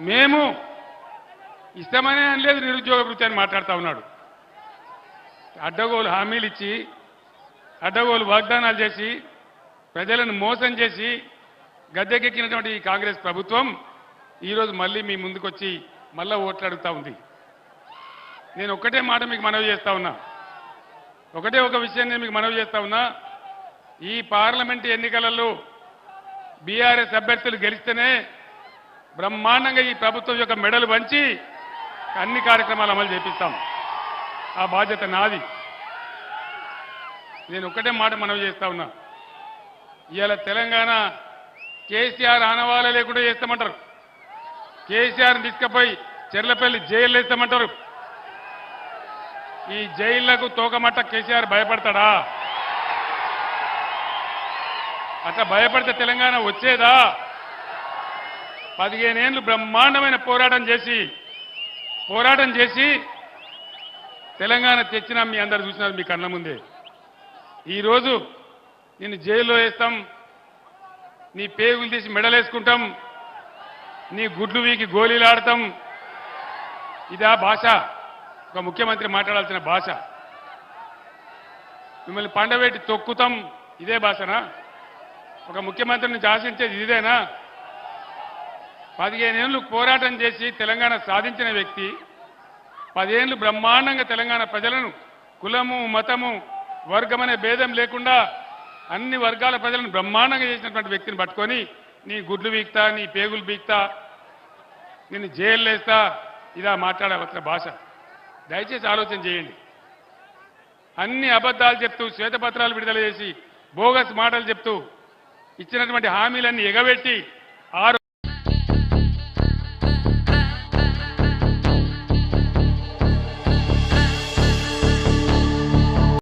మేము ఇష్టమనే అనలేదు నిరుద్యోగ వృత్తి అని మాట్లాడుతూ ఉన్నాడు. అడ్డగోలు హామీలు ఇచ్చి అడ్డగోలు వాగ్దానాలు చేసి ప్రజలను మోసం చేసి గద్దెకెక్కినటువంటి ఈ కాంగ్రెస్ ప్రభుత్వం ఈరోజు మళ్ళీ మీ ముందుకొచ్చి మళ్ళా ఓట్లాడుతూ అడుగుతా ఉంది. నేను ఒక్కటే మాట మీకు మనవి చేస్తా ఉన్నా. ఒకటే ఒక విషయం నేను మీకు మనవి చేస్తా ఉన్నా. ఈ పార్లమెంట్ ఎన్నికలలో బీఆర్ఎస్ అభ్యర్థులు గెలిస్తేనే బ్రహ్మాండంగా ఈ ప్రభుత్వం యొక్క మెడలు వంచి అన్ని కార్యక్రమాలు అమలు చేపిస్తాం. ఆ బాధ్యత నాది. నేను ఒక్కటే మాట మనవి చేస్తా ఉన్నా. ఇవాళ తెలంగాణ కేసీఆర్ ఆనవాళ్ళ లేకుండా చేస్తామంటారు. కేసీఆర్ని తీసుకుపోయి చెర్లపల్లి జైలు వేస్తామంటారు. ఈ జైళ్ళకు తోకమట్ట కేసీఆర్ భయపడతాడా? అట్లా భయపడితే తెలంగాణ వచ్చేదా? పదిహేనేళ్ళు బ్రహ్మాండమైన పోరాటం చేసి పోరాటం చేసి తెలంగాణ తెచ్చినా మీ అందరు చూసినారు మీ కళ్ళ ముందే. ఈరోజు నిన్ను జైల్లో వేస్తాం నీ పేగులు తీసి మెడలేసుకుంటాం నీ గుడ్లు వీకి గోళీలు ఆడతాం ఇదా భాష. ఒక ముఖ్యమంత్రి మాట్లాడాల్సిన భాష. మిమ్మల్ని పండబెట్టి తొక్కుతాం. ఇదే భాషనా? ఒక ముఖ్యమంత్రిని నుంచి ఆశించేది ఇదేనా? పదిహేనేళ్ళు పోరాటం చేసి తెలంగాణ సాధించిన వ్యక్తి పదేళ్ళు బ్రహ్మాండంగా తెలంగాణ ప్రజలను కులము మతము వర్గమనే భేదం లేకుండా అన్ని వర్గాల ప్రజలను బ్రహ్మాండంగా చేసినటువంటి వ్యక్తిని పట్టుకొని నీ గుడ్లు బీక్తా నీ పేగులు బీక్తా నిన్ను జైలు వేస్తా ఇదా మాట్లాడవలసిన భాష. దయచేసి ఆలోచన చేయండి. అన్ని అబద్ధాలు చెప్తూ శ్వేతపత్రాలు విడుదల చేసి బోగస్ మాటలు చెప్తూ ఇచ్చినటువంటి హామీలన్నీ ఎగబెట్టి